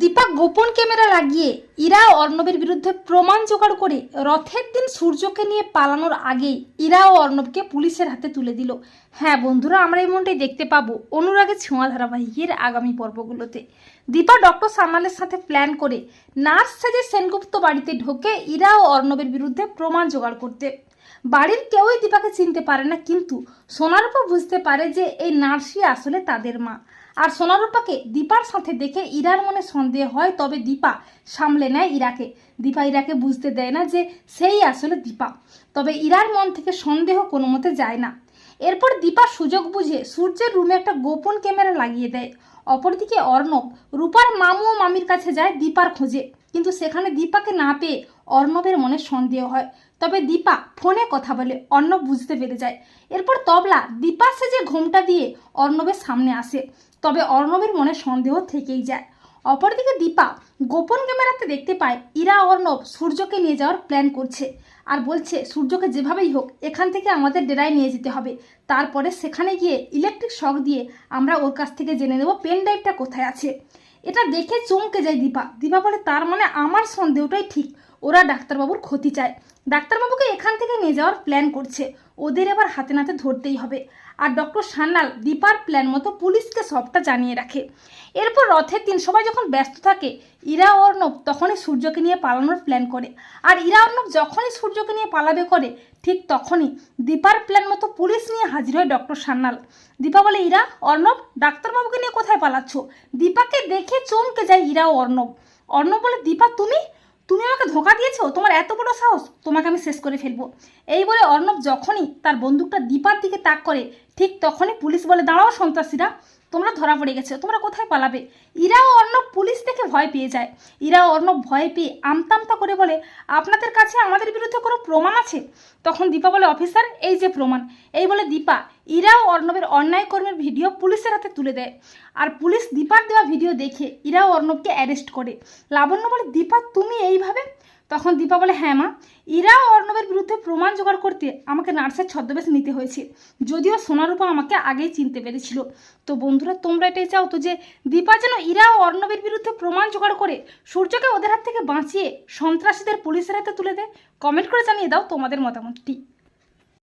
দীপা গোপন ক্যামেরা লাগিয়ে ইরা ও অর্ণবের বিরুদ্ধে প্রমাণ জোগাড় করে রথের দিন সূর্যকে নিয়ে পালানোর আগেই ইরা ও অর্ণবকে পুলিশের হাতে তুলে দিল। হ্যাঁ বন্ধুরা, আমরা এই মনটাই দেখতে পাবো অনুরাগের ছোঁয়া ধারাবাহিকের আগামী পর্বগুলোতে। দীপা ডক্টর সামালের সাথে প্ল্যান করে নার্স সেজে সেনগুপ্ত বাড়িতে ঢোকে ইরা ও অর্ণবের বিরুদ্ধে প্রমাণ জোগাড় করতে। বাড়ির কেউই দীপাকে চিনতে পারে না, কিন্তু সোনারূপা বুঝতে পারে যে এই নার্সি আসলে তাদের মা। আর সোনারূপাকে দীপার সাথে দেখে ইরার মনে সন্দেহ হয়, তবে দীপা সামলে নেয় ইরাকে। দীপা ইরাকে বুঝতে দেয় না যে সেই আসলে দীপা। তবে ইরার মন থেকে সন্দেহ কোনো মতে যায় না। এরপর দীপা সুযোগ বুঝে সূর্যের রুমে একটা গোপন ক্যামেরা লাগিয়ে দেয়। অপরদিকে অর্ণব রূপার মামু ও মামির কাছে যায় দীপার খোঁজে। কিন্তু সেখানে দীপাকে না পেয়ে অর্ণবের মনে সন্দেহ হয়। তবে দীপা ফোনে কথা বলে অর্ণব বুঝতে পেরে যায়। এরপর তবলা দীপা সেজে ঘোমটা দিয়ে অর্ণবের সামনে আসে। তবে অর্ণবের মনে সন্দেহ থেকেই যায়। অপরদিকে দীপা গোপন ক্যামেরাতে দেখতে পায় ইরা অর্ণব সূর্যকে নিয়ে যাওয়ার প্ল্যান করছে আর বলছে, সূর্যকে যেভাবেই হোক, এখান থেকে আমাদের ডেরায় নিয়ে যেতে হবে। তারপরে সেখানে গিয়ে ইলেকট্রিক শক দিয়ে আমরা ওর কাছ থেকে জেনে নেব পেন ড্রাইভটা কোথায় আছে। এটা দেখে চমকে যায় দীপা। দীপা বলে, তার মানে আমার সন্দেহটাই ঠিক। ওরা ডাক্তারবাবুর ক্ষতি চায়। ডাক্তারবাবুকে এখান থেকে নিয়ে যাওয়ার প্ল্যান করছে। ওদের এবার হাতে নাতে ধরতেই হবে। আর ডক্টর সান্যাল দীপার প্ল্যান মতো পুলিশকে সবটা জানিয়ে রাখে। এরপর রথের দিন সবাই যখন ব্যস্ত থাকে, ইরা অর্ণব তখনই সূর্যকে নিয়ে পালানোর প্ল্যান করে। আর ইরা অর্ণব যখনই সূর্যকে নিয়ে পালাবে করে, ঠিক তখনই দীপার প্ল্যান মতো পুলিশ নিয়ে হাজির হয় ডক্টর সান্যাল। দীপা বলে, ইরা, অর্ণব, ডাক্তারবাবুকে নিয়ে কোথায় পালাচ্ছ? দীপাকে দেখে চমকে যায় ইরা অর্ণব। অর্ণব বলে, দীপা, তুমি তুমি আমাকে ধোকা দিয়েছ? তোমার এত বড় সাহস। তোমাকে আমি শেষ করে ফেলব। এই বলে অর্ণব যখনই তার বন্দুকটা দীপার দিকে তাক করে ঠিক তখনই পুলিশ বলে, দাঁড়াও সন্ত্রাসীরা, তোমরা ধরা পড়ে গেছো, তোমরা কোথায় পালাবে? ইরা ও অর্ণব পুলিশ দেখে ভয় পেয়ে যায়। ইরা অর্ণব ভয় পেয়ে আমতামতা করে বলে, আপনাদের কাছে আমাদের বিরুদ্ধে কোনো প্রমাণ আছে? তখন দীপা বলে, অফিসার, এই যে প্রমাণ। এই বলে দীপা ইরা ও অর্ণবের অন্যায় কর্মের ভিডিও পুলিশের হাতে তুলে দেয়। আর পুলিশ দীপার দেওয়া ভিডিও দেখে ইরা ও অর্ণবকে অ্যারেস্ট করে। লাবণ্য বলে, দীপা, তুমি এইভাবে তখন দীপা বলে হ্যাঁ মা ইরা ও অর্ণবের বিরুদ্ধে প্রমাণ জোগাড় করতে আমাকে নার্সের ছদ্মবেশ নিতে হয়েছে। যদিও সোনারূপা আমাকে আগেই চিনতে পেরেছিল। তো বন্ধুরা, তোমরা এটাই চাও তো যে দীপা যেন ইরা ও অর্ণবের বিরুদ্ধে প্রমাণ জোগাড় করে সূর্যকে ওদের হাত থেকে বাঁচিয়ে সন্ত্রাসীদের পুলিশের হাতে তুলে দেয়? কমেন্ট করে জানিয়ে দাও তোমাদের মতামতটি।